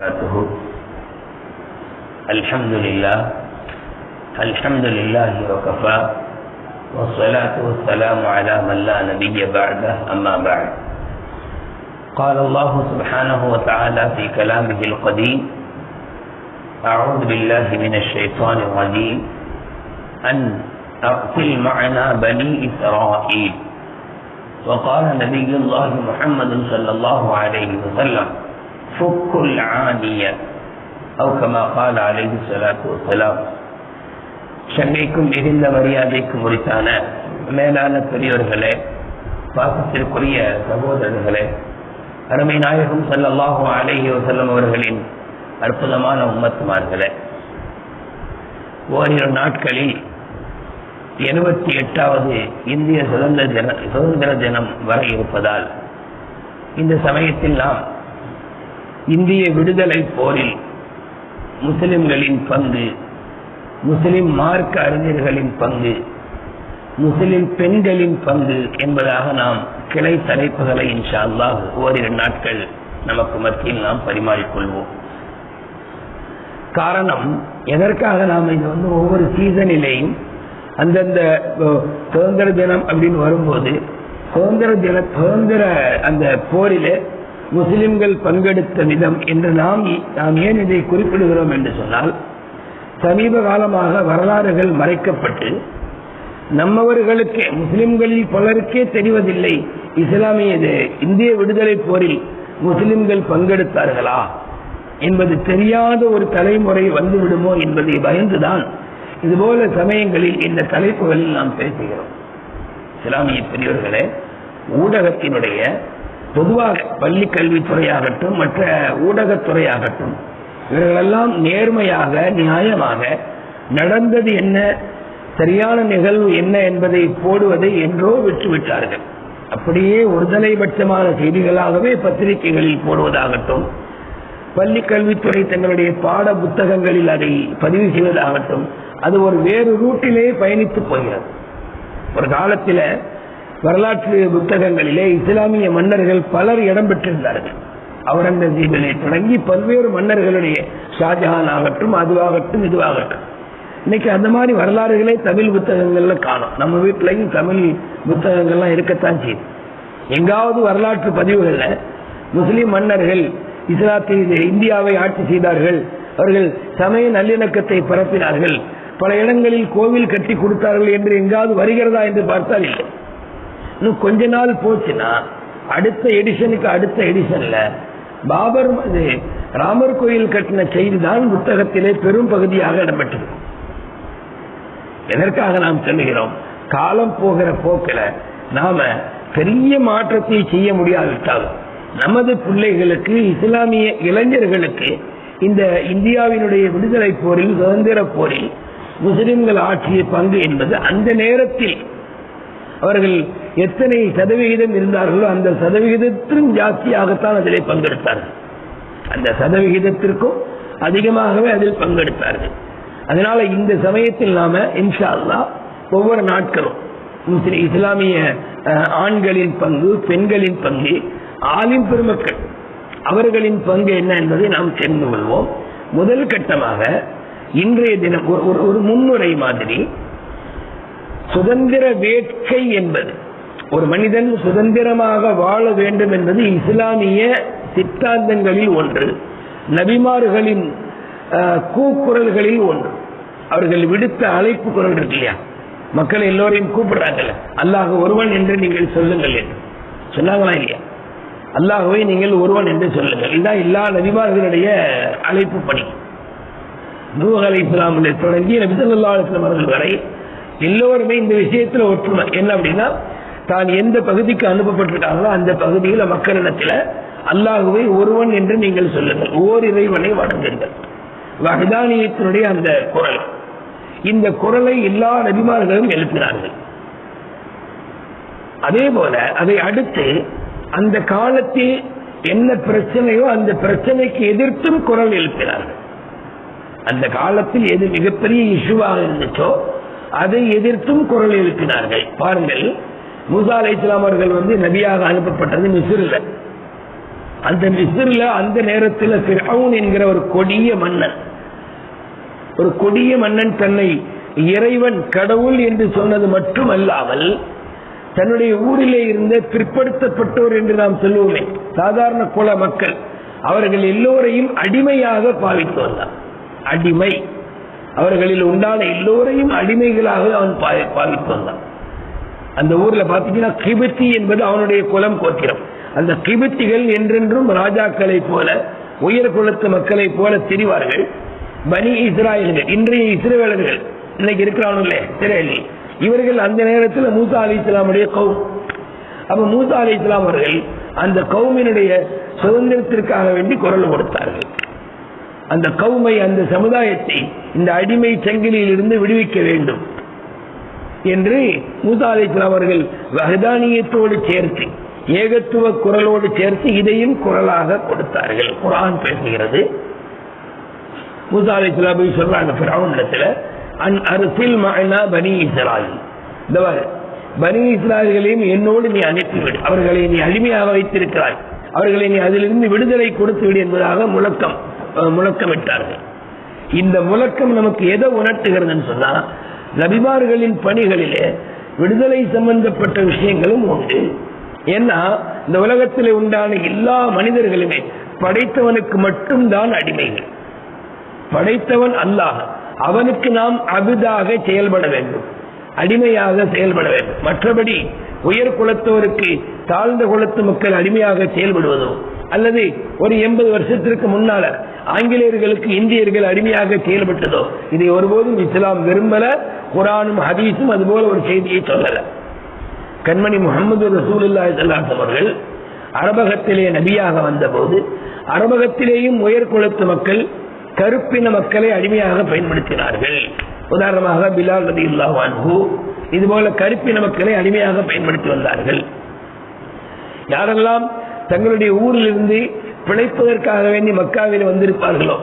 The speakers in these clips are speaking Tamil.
وبركاته الحمد لله. الحمد لله وكفى. والصلاة والسلام على من لا نبي بعده أما بعد. قال الله سبحانه وتعالى في كلامه القديم أعوذ بالله من الشيطان الرجيم أن أقتل معنا بني إسرائيل. وقال نبي الله محمد صلى الله عليه وسلم فك العانية أو كما قال عليه الصلاة والسلام சென்னைக்கும் மிகுந்த மரியாதைக்கும் உரித்தான மேலான பெரியோர்களே பாசத்திற்குரிய சகோதரர்களே அருமை நாயகம் சல்லல்லாஹு அலைஹி வசல்லம் அவர்களின் அற்புதமான உம்மத்துமார்களே ஓரிரு நாட்களில் எழுபத்தி எட்டாவது இந்திய சுதந்திர தின சுதந்திர தினம் வர இருப்பதால் இந்த சமயத்தில் நாம் இந்திய விடுதலை போரில் முஸ்லிம்களின் பங்கு முஸ்லிம் மார்க்க அறிஞர்களின் பங்கு முஸ்லிம் பெண்களின் பங்கு என்பதாக நாம் கிளை தலைப்புகளை இன்ஷா அல்லாஹ் ஓரிரு நாட்கள் நமக்கு மத்தியில் நாம் பரிமாறிக்கொள்வோம். காரணம் எதற்காக நாம் இது வந்து ஒவ்வொரு சீசனிலேயும் அந்தந்த சுதந்திர தினம் அப்படின்னு வரும்போது சுதந்திர தின சுதந்திர அந்த போரிலே முஸ்லிம்கள் பங்கெடுத்த விதம் என்று நாம் நாம் ஏன் இதை குறிப்பிடுகிறோம் என்று சொன்னால் சமீப காலமாக வரலாறுகள் மறைக்கப்பட்டு நம்மவர்களுக்கே முஸ்லிம்களில் பலருக்கே தெரிவதில்லை இஸ்லாமிய இந்திய விடுதலை போரில் முஸ்லிம்கள் பங்கெடுத்தார்களா என்பது தெரியாத ஒரு தலைமுறை வந்துவிடுமோ என்பதை பயந்துதான் இதுபோல சமயங்களில் இந்த தலைப்புகளில் நாம் பேசுகிறோம். இஸ்லாமிய பெரியவர்களே ஊடகத்தினுடைய பொதுவாக பள்ளி கல்வித்துறையாகட்டும் மற்ற ஊடகத்துறையாகட்டும் இவர்களெல்லாம் நேர்மையாக நியாயமாக நடந்தது என்ன சரியான நிகழ்வு என்ன என்பதை போடுவதை என்றோ விட்டுவிட்டார்கள். அப்படியே ஒருதலைபட்சமான செய்திகளாகவே பத்திரிகைகளில் போடுவதாகட்டும் பள்ளி கல்வித்துறை தங்களுடைய பாட புத்தகங்களில் அதை பதிவு செய்வதாகட்டும் அது ஒரு வேறு ரூட்டிலே பயணித்து போகிறது. ஒரு காலத்தில் வரலாற்று புத்தகங்களிலே இஸ்லாமிய மன்னர்கள் பலர் இடம் பெற்றிருந்தார்கள். அவுரங்கசீபிலே தொடங்கி பல்வேறு மன்னர்களுடைய ஷாஜஹான் ஆகட்டும் அதுவாகட்டும் இதுவாகட்டும். இன்னைக்கு அந்த மாதிரி வரலாறுகளே தமிழ் புத்தகங்கள்ல காணும். நம்ம வீட்டிலையும் தமிழ் புத்தகங்கள்லாம் இருக்கத்தான் செய்யுது எங்காவது வரலாற்று பதிவுகள்ல முஸ்லிம் மன்னர்கள் இஸ்லாத்தை இந்தியாவை ஆட்சி செய்தார்கள். அவர்கள் சமய நல்லிணக்கத்தை பரப்பினார்கள். பல இடங்களில் கோவில் கட்டி கொடுத்தார்கள் என்று எங்காவது வருகிறதா என்று பார்த்தால் இல்லை. இன்னும் கொஞ்ச நாள் போச்சுன்னா அடுத்த எடிஷனுக்கு அடுத்த எடிஷன்ல பாபர் ராமர் கோயில் கட்டின செய்தி தான் புத்தகத்திலே பெரும் பகுதியாக இடம்பெற்றிருக்கும். எதற்காக நாம் சொல்லுகிறோம்? காலம் போகிற போக்கில் நாம பெரிய மாற்றத்தை செய்ய முடியாவிட்டாலும் நமது பிள்ளைகளுக்கு இஸ்லாமிய இளைஞர்களுக்கு இந்த இந்தியாவினுடைய விடுதலை போரில் சுதந்திர போரில் முஸ்லிம்கள் ஆற்றிய பங்கு என்பது அந்த நேரத்தில் அவர்கள் எத்தனை சதவிகிதம் இருந்தார்களோ அந்த சதவிகிதத்திலும் ஜாஸ்தியாகத்தான் அதில் பங்கெடுத்தார்கள். அந்த சதவிகிதத்திற்கும் அதிகமாகவே அதில் பங்கெடுத்தார்கள். அதனால இந்த சமயத்தில் நாம இன்ஷா அல்லா ஒவ்வொரு நாட்களும் முஸ்லிம் இஸ்லாமிய ஆண்களின் பங்கு பெண்களின் பங்கு ஆலிம் பெருமக்கள் அவர்களின் பங்கு என்ன என்பதை நாம் தெரிந்து கொள்வோம். முதல் கட்டமாக இன்றைய தினம் ஒரு முன்னுரை மாதிரி சுதந்திர வேட்கை என்பது ஒரு மனிதன் சுதந்திரமாக வாழ வேண்டும் என்பது இஸ்லாமிய சித்தாந்தங்களில் ஒன்று. நபிமார்களின் கூக்குரல்களில் ஒன்று. அவர்கள் விடுத்த அழைப்பு குரல் இருக்கு இல்லையா? மக்கள் எல்லோரையும் கூப்பிடுறாங்கல்ல. அல்லாஹ் ஒருவன் என்று நீங்கள் சொல்லுங்கள் என்று. சொன்னாங்களா இல்லையா? அல்லாஹுவை நீங்கள் ஒருவன் என்று சொல்லுங்கள். இதுதான் எல்லா நபிமார்களுடைய அழைப்பு பணி. நூஹ் அலை இஸ்லாமில் தொடங்கி நபிசல்லா அலுவலம் அவர்கள் வரை எல்லோருமே இந்த விஷயத்துல ஒற்றுமை. என்ன அப்படின்னா தான் எந்த பகுதிக்கு அனுப்பப்பட்டிருக்காங்களோ அந்த பகுதியில் மக்களிடத்தில் அல்லாஹுவை ஒருவன் என்று நீங்கள் சொல்லுங்கள். ஓர் இறைவனை வணங்குங்கள். வகதானியத்தினுடைய அந்த குரல். இந்த குரலை எல்லா நபிமார்களும் எழுப்பினார்கள். அதே போல அதை அடுத்து அந்த காலத்தில் என்ன பிரச்சனையோ அந்த பிரச்சனைக்கு எதிர்த்தும் குரல் எழுப்பினார்கள். அந்த காலத்தில் எது மிகப்பெரிய இஷ்யூவாக இருந்துச்சோ அதை எதிர்த்தும் குரல் எழுப்பினார்கள். பாருங்கள் மூசா அலை இஸ்லாம் அவர்கள் வந்து நபியாக அனுப்பப்பட்டது மிசிறில் அந்த மிசிறில் அந்த நேரத்தில் ஃபிரௌன் என்கிற ஒரு கொடிய மன்னன். ஒரு கொடிய மன்னன் தன்னை இறைவன் கடவுள் என்று சொன்னது மட்டுமல்லாமல் தன்னுடைய ஊரிலே இருந்த பிற்படுத்தப்பட்டோர் என்று நாம் சொல்லுவோமே சாதாரண குல மக்கள் அவர்கள் எல்லோரையும் அடிமையாக பாவித்து வந்தான். அடிமை. அவர்களில் உண்டான எல்லோரையும் அடிமைகளாக அவன் பா- பாவித்து வந்தான். அந்த ஊர்ல பாத்தீங்கன்னா கிபத்தி என்பது அவனுடைய குலம் கோத்திரம். அந்த கிபத்திகள் என்றென்றும் ராஜாக்களை போல உயர் குலத்து மக்களை போல திரிவார்கள். பனி இஸ்ராயல்கள் இன்றைய இஸ்ரேலர்கள் இன்னைக்கு இருக்கிறானுங்களே இஸ்ரேலி இவர்கள் அந்த நேரத்தில் மூசா அலி இஸ்லாமுடைய கௌம். அப்ப மூசா அலி இஸ்லாம் அவர்கள் அந்த கௌமினுடைய சுதந்திரத்திற்காக வேண்டி குரல் கொடுத்தார்கள். அந்த கௌமை அந்த சமுதாயத்தை இந்த அடிமை சங்கிலியில் இருந்து விடுவிக்க வேண்டும். என்று மூசா அவர்கள் வகதானியத்தோடு சேர்த்து ஏகத்துவ குரலோடு சேர்த்து இதையும் குரலாக கொடுத்தார்கள். குரான் பேசுகிறது. மூசா சொல்றாங்க பிராவணத்துல அன் அரசில் மகனா பனி இஸ்ராயில். இந்த பனி இஸ்ராயல்களையும் என்னோடு நீ அனுப்பிவிடு. அவர்களை நீ அடிமையாக வைத்திருக்கிறாய். அவர்களை நீ அதிலிருந்து விடுதலை கொடுத்து விடு என்பதாக முழக்கம் முழக்கமிட்டார்கள். இந்த முழக்கம் நமக்கு எதை உணர்த்துகிறதுன்னு சொன்னா நபிமார்களின் பணிகளிலே விடுதலை சம்பந்தப்பட்ட விஷயங்களும் உண்டு. ஏன்னா இந்த உலகத்தில் உண்டான எல்லா மனிதர்களுமே படைத்தவனுக்கு மட்டும்தான் அடிமைகள். படைத்தவன் அல்லாஹ். அவனுக்கு நாம் அபிதாக செயல்பட வேண்டும். அடிமையாக செயல்பட வேண்டும். மற்றபடி உயர் குலத்தோருக்கு தாழ்ந்த குலத்து மக்கள் அடிமையாக செயல்படுவதோ அல்லது ஒரு எண்பது வருஷத்திற்கு முன்னால ஆங்கிலேயர்களுக்கு இந்தியர்கள் அடிமையாக செயல்பட்டதோ இதை ஒருபோதும் இஸ்லாம் விரும்பல. குரானும் ஹதீஸும் அது போல ஒரு செய்தியை சொல்லல. கண்மணி முகமது ரசூலுல்லாஹி ஸல்லல்லாஹு அவர்கள் அரபகத்திலே நபியாக வந்தபோது அரபகத்திலேயும் உயர் குலத்து மக்கள் கருப்பின மக்களை அடிமையாக பயன்படுத்தினார்கள். உதாரணமாக பிலால் நதி அன்ஹு இது போல கருப்பின மக்களை அடிமையாக பயன்படுத்தி வந்தார்கள். யாரெல்லாம் தங்களுடைய ஊரிலிருந்து பிழைப்பதற்காக வேண்டி மக்காவில் வந்திருப்பார்களோ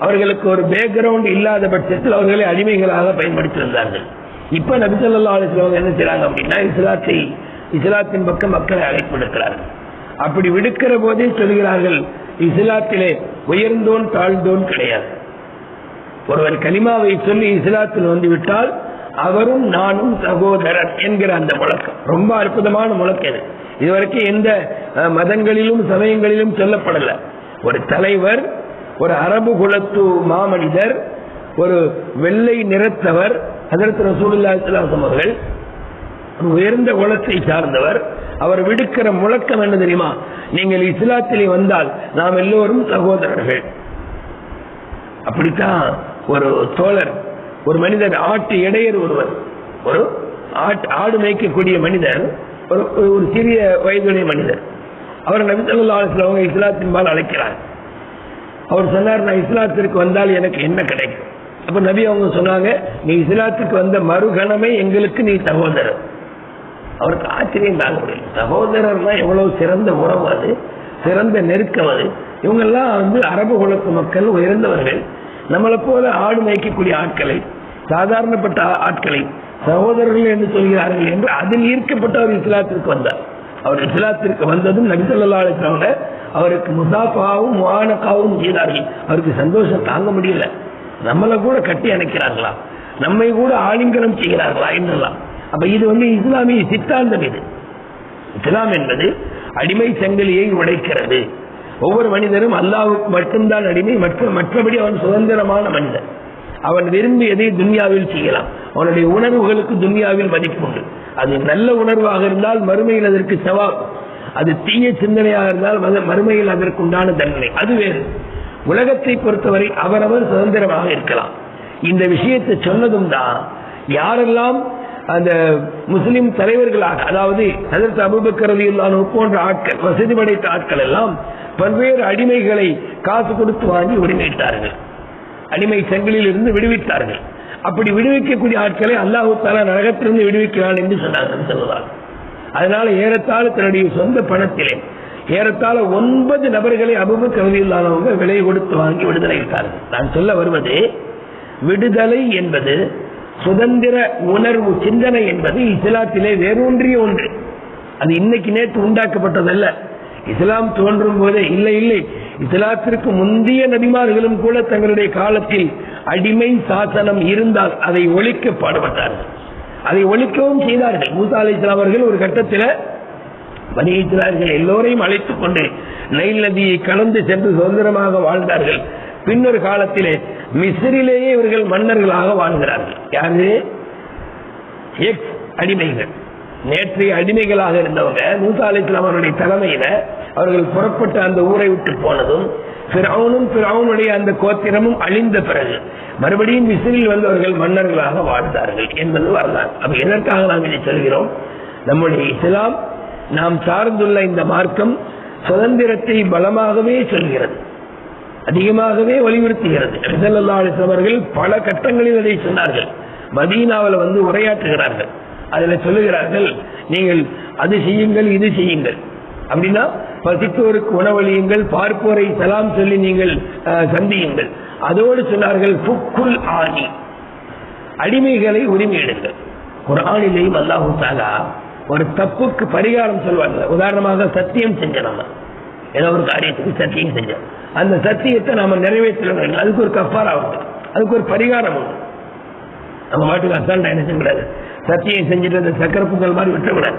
அவர்களுக்கு ஒரு பேக்ரவுண்ட் இல்லாத பட்சத்தில் அவர்களை அடிமைகளாக பயன்படுத்தி வந்தார்கள் இப்ப நபிசல்லா அலிஸ்லாம் என்ன செய்றாங்க அப்படின்னா இஸ்லாத்தை இஸ்லாத்தின் பக்கம் மக்களை அழைப்பு விடுக்கிறார்கள் அப்படி விடுக்கிற போதே சொல்கிறார்கள் இஸ்லாத்திலே உயர்ந்தோன் தாழ்ந்தோன் கிடையாது. ஒருவர் கலிமாவை சொல்லி இஸ்லாத்தில் வந்துவிட்டால் அவரும் நானும் சகோதரர் என்கிற அந்த முழக்கம். ரொம்ப அற்புதமான முழக்கம் இது. இதுவரைக்கும் எந்த மதங்களிலும் சமயங்களிலும் சொல்லப்படல. ஒரு தலைவர் ஒரு அரபு குலத்து மாமனிதர் ஒரு வெள்ளை நிறத்தவர் அதற்கு ரசூலுல்லாஹி ஸல்லல்லாஹு அவர்கள் உயர்ந்த குலத்தை சார்ந்தவர் அவர் விடுக்கிற முழக்கம் என்ன தெரியுமா? நீங்கள் இஸ்லாத்திலே வந்தால் நாம் எல்லோரும் சகோதரர்கள். அப்படித்தான் ஒரு தோழர் ஒரு மனிதர் ஆட்டு இடையர் ஒருவர் ஒரு ஆட்டு ஆடு மேய்க்கக்கூடிய மனிதர் ஒரு ஒரு சிறிய வயதுடைய மனிதர். அவர் நபித்தல்லா அவங்க இஸ்லாத்தின் பால் அவங்க இஸ்லாத்தின்பால் அழைக்கிறார். அவர் சொன்னார் நான் இஸ்லாத்திற்கு வந்தால் எனக்கு என்ன கிடைக்கும்? அப்ப நபி அவங்க சொன்னாங்க நீ இஸ்லாத்துக்கு வந்த மறுகணமே எங்களுக்கு நீ சகோதரர். அவருக்கு ஆச்சரியம் தாங்க முடியல. சகோதரர்னா எவ்வளவு சிறந்த உறவு அது சிறந்த நெருக்கம் அது. இவங்கெல்லாம் வந்து அரபு குலத்து மக்கள் உயர்ந்தவர்கள். நம்மளை போல ஆடு மேய்க்கக்கூடிய ஆட்களை சாதாரணப்பட்ட ஆட்களை சகோதரர்கள் என்று சொல்கிறார்கள் என்று அதில் ஈர்க்கப்பட்ட அவர் இஸ்லாத்திற்கு வந்தார். அவர் இஸ்லாத்திற்கு வந்ததும் நபிசல்லா அலிஸ்லாமோட அவருக்கு முசாஃபாவும் முவானக்காவும் செய்தார்கள். அவருக்கு சந்தோஷம் தாங்க முடியல. நம்மளை கூட கட்டி அணைக்கிறார்களா? நம்மை கூட ஆலிங்கனம் செய்கிறார்களா என்றெல்லாம். அப்ப இது வந்து இஸ்லாமிய சித்தாந்தம் இது. இஸ்லாம் என்பது அடிமை சங்கிலியை உடைக்கிறது. ஒவ்வொரு மனிதரும் அல்லாவுக்கு மட்டும்தான் அடிமை மற்ற மற்றபடி அவன் சுதந்திரமான மனிதன். அவன் விரும்பியதை துன்யாவில் செய்யலாம். அவனுடைய உணர்வுகளுக்கு துன்யாவில் மதிப்பு உண்டு. அது நல்ல உணர்வாக இருந்தால் மறுமையில் அதற்கு சவாப். அது தீய சிந்தனையாக இருந்தால் மத- மறுமையில் அதற்கு உண்டான தண்டனை. அது வேறு. உலகத்தை பொறுத்தவரை அவரவர் சுதந்திரமாக இருக்கலாம். இந்த விஷயத்தை சொன்னதும் தான் யாரெல்லாம் அந்த முஸ்லிம் தலைவர்களாக அதாவது அதற்கு அபூபக்கர் ரலியல்லாஹு போன்ற ஆட்கள் வசதி படைத்த ஆட்கள் எல்லாம் பல்வேறு அடிமைகளை காசு கொடுத்து வாங்கி உரிமையிட்டார்கள் அடிமை சங்கிலில் இருந்து விடுவித்தார்கள். அப்படி விடுவிக்கக்கூடிய ஆட்களை அல்லாஹு தாலா நரகத்திலிருந்து விடுவிக்கிறான் என்று சொன்னார்கள் சொல்லுவார் அதனால ஏறத்தாழ தன்னுடைய சொந்த பணத்திலே ஏறத்தாழ ஒன்பது நபர்களை அபுபு கவிதையில்லாதவங்க விலை கொடுத்து வாங்கி விடுதலையிட்டார்கள் நான் சொல்ல வருவது விடுதலை என்பது சுதந்திர உணர்வு சிந்தனை என்பது இஸ்லாத்திலே வேரூன்றிய ஒன்று. அது இன்னைக்கு நேற்று உண்டாக்கப்பட்டதல்ல. இஸ்லாம் தோன்றும் போதே இல்லை இல்லை. இஸ்லாத்திற்கு முந்தைய நபிமார்களும் கூட தங்களுடைய காலத்தில் அடிமை சாசனம் இருந்தால் அதை ஒழிக்க பாடுபட்டார்கள். அதை ஒழிக்கவும் செய்தார்கள். மூசா அலி அவர்கள் ஒரு கட்டத்தில் பணியிற்றார்கள் எல்லோரையும் அழைத்துக் கொண்டு நைல் நதியை கலந்து சென்று சுதந்திரமாக வாழ்ந்தார்கள். பின்னொரு காலத்திலே மிஸ்ரிலேயே இவர்கள் மன்னர்களாக வாழ்கிறார்கள். யாரு? எக்ஸ் அடிமைகள். நேற்றைய அடிமைகளாக இருந்தவங்க மூசா அலி அவருடைய தலைமையில அவர்கள் புறப்பட்ட அந்த ஊரை விட்டு போனதும் பிரவுனும் பிரவுனுடைய அந்த கோத்திரமும் அழிந்த பிறகு மறுபடியும் மிஸ்ரில் வந்தவர்கள் மன்னர்களாக வாழ்ந்தார்கள் என்பது வரலாறு. அப்ப எதற்காக நாம் இதை சொல்கிறோம்? நம்முடைய இஸ்லாம் நாம் சார்ந்துள்ள இந்த மார்க்கம் சுதந்திரத்தை பலமாகவே சொல்கிறது. அதிகமாகவே வலியுறுத்துகிறது. அவர்கள் பல கட்டங்களில் அதை சொன்னார்கள். மதீனாவில் வந்து உரையாற்றுகிறார்கள். அதுல சொல்லுகிறார்கள் நீங்கள் அது செய்யுங்கள் இது செய்யுங்கள். அப்படின்னா பசித்தோருக்கு உணவளியுங்கள் பார்ப்போரை சலாம் சொல்லி நீங்கள் அஹ், சந்தியுங்கள். அதோடு சொன்னார்கள் புக்குல் ஆணி அடிமைகளை உரிமையிடுங்கள். குரானிலேயும் அல்லாஹூ தாலா ஒரு தப்புக்கு பரிகாரம் சொல்வாங்க. உதாரணமாக சத்தியம் செஞ்ச நம்ம. ஏதோ ஒரு காரியத்துக்கு சத்தியம் செஞ்சோம். அந்த சத்தியத்தை நாம நிறைவேற்றணும் அதுக்கு ஒரு கப்பாரா உண்டு. அதுக்கு ஒரு பரிகாரம் உண்டு. நம்ம மாட்டுக்கு அசால்ட்டா என்ன செய்யக்கூடாது? சத்தியம் செஞ்சுட்டு அந்த சக்கர பொங்கல் மாதிரி விட்டுறக்கூடாது.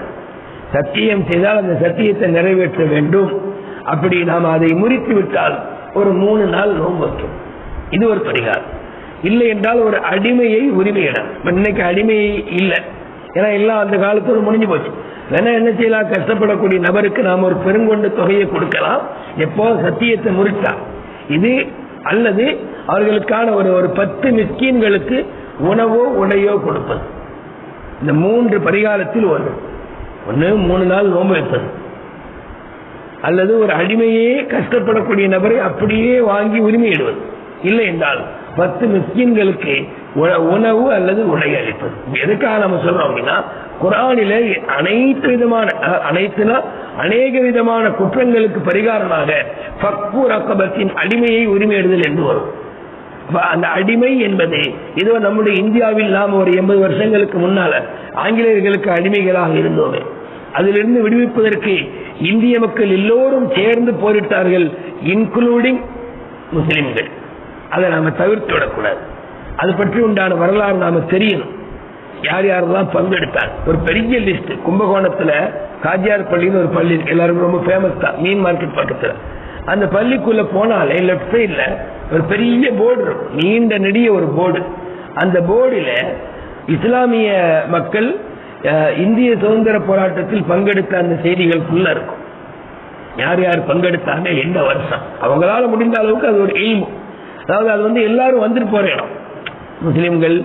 சத்தியம் செய்தால் அந்த சத்தியத்தை நிறைவேற்ற வேண்டும். அப்படி நாம் அதை முறித்து விட்டால் ஒரு மூணு நாள் நோன்பு வைக்கும் இது ஒரு பரிகாரம். இல்லை என்றால் ஒரு அடிமையை உரிமையிடம் இன்னைக்கு அடிமையை இல்லை. ஏன்னா எல்லாம் அந்த காலத்தோடு முடிஞ்சு போச்சு. வேணா என்ன செய்யலாம்? கஷ்டப்படக்கூடிய நபருக்கு நாம் ஒரு பெருங்கொண்டு தொகையை கொடுக்கலாம். எப்போ? சத்தியத்தை முறித்தா இது அல்லது அவர்களுக்கான ஒரு ஒரு பத்து மிஸ்கீன்களுக்கு உணவோ உடையோ கொடுப்பது. இந்த மூன்று பரிகாரத்தில் ஒன்று. ஒன்று மூணு நாள் நோம்பு வைப்பது. அல்லது ஒரு அடிமையே கஷ்டப்படக்கூடிய நபரை அப்படியே வாங்கி உரிமையிடுவது. இல்லை என்றால் பத்து மிஸ்கின்களுக்கு உணவு அல்லது உடை அளிப்பது. எதுக்காக நம்ம சொல்றோம் அப்படின்னா குரானில அனைத்து விதமான அனைத்துனா அநேக விதமான குற்றங்களுக்கு பரிகாரமாக பக்கு ரக்கபத்தின் அடிமையை உரிமையிடுதல் என்று வரும். அந்த அடிமை என்பது இதோ நம்முடைய இந்தியாவில் நாம் ஒரு எண்பது வருஷங்களுக்கு முன்னால ஆங்கிலேயர்களுக்கு அடிமைகளாக இருந்தோமே. அதிலிருந்து விடுவிப்பதற்கு இந்திய மக்கள் எல்லோரும் சேர்ந்து போரிட்டார்கள் இன்க்ளூடிங் முஸ்லிம்கள். அதை நாம தவிர்த்து விடக்கூடாது. அது பற்றி உண்டான வரலாறு நாம தெரியணும். யார் யாரெல்லாம் பங்கெடுத்தாங்க? ஒரு பெரிய லிஸ்ட் கும்பகோணத்துல காஜியார் பள்ளின்னு ஒரு பள்ளி இருக்கு. எல்லாருக்கும் ரொம்ப ஃபேமஸ் தான். மீன் மார்க்கெட் பக்கத்துல. அந்த பள்ளிக்குள்ள போனாலே லெஃப்ட் சைட்ல ஒரு பெரிய போர்டு இருக்கும். நீண்ட நெடிய ஒரு போர்டு அந்த போர்டில் இஸ்லாமிய மக்கள் இந்திய சுதந்திர போராட்டத்தில் பங்கெடுத்த அந்த செய்திகள் ஃபுல்லா இருக்கும். யார் யார் பங்கெடுத்தாங்க எந்த வருஷம்? அவங்களால முடிந்த அளவுக்கு அது ஒரு எய்மு அதாவது அது வந்து எல்லாரும் வந்துட்டு போற இடம். முஸ்லிம்கள்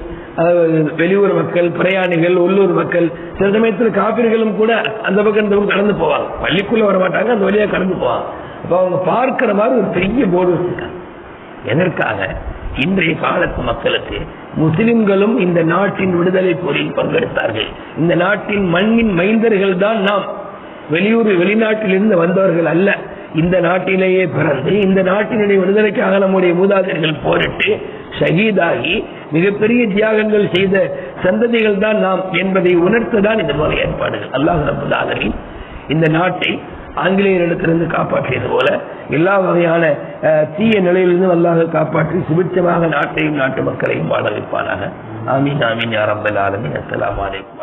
வெளியூர் மக்கள் பிரயாணிகள் உள்ளூர் மக்கள் சில சமயத்தில் காப்பீர்களும் கூட அந்த பக்கம் இந்த பக்கம் கடந்து போவாங்க. பள்ளிக்குள்ள வர மாட்டாங்க அந்த வழியா கடந்து போவாங்க. அப்ப அவங்க பார்க்கிற மாதிரி ஒரு பெரிய போர்டு வச்சிருக்காங்க. எதற்காக? இன்றைய காலத்து மக்களுக்கு முஸ்லிம்களும் இந்த நாட்டின் விடுதலை போரில் பங்கெடுத்தார்கள். இந்த நாட்டின் மண்ணின் மைந்தர்கள் தான் நாம். வெளியூர் வெளிநாட்டிலிருந்து வந்தவர்கள் அல்ல. இந்த நாட்டிலேயே பிறந்து இந்த நாட்டினுடைய விடுதலைக்காக நம்முடைய மூதாதையர்கள் போரிட்டு ஷஹீதாகி மிகப்பெரிய தியாகங்கள் செய்த சந்ததிகள் தான் நாம் என்பதை உணர்த்ததான் இந்த போல ஏற்பாடுகள். அல்லாஹ் ரபுல் இந்த நாட்டை ஆங்கிலேயரிடத்திலிருந்து காப்பாற்றியது போல எல்லா வகையான தீய நிலையிலிருந்து வல்லாக காப்பாற்றி சுபிட்சமாக நாட்டையும் நாட்டு மக்களையும் வாழ வைப்பானாக. ஆமீன் ஆமீன் யாரம்பல் ஆலமின். அஸ்லாம் வலைக்கும்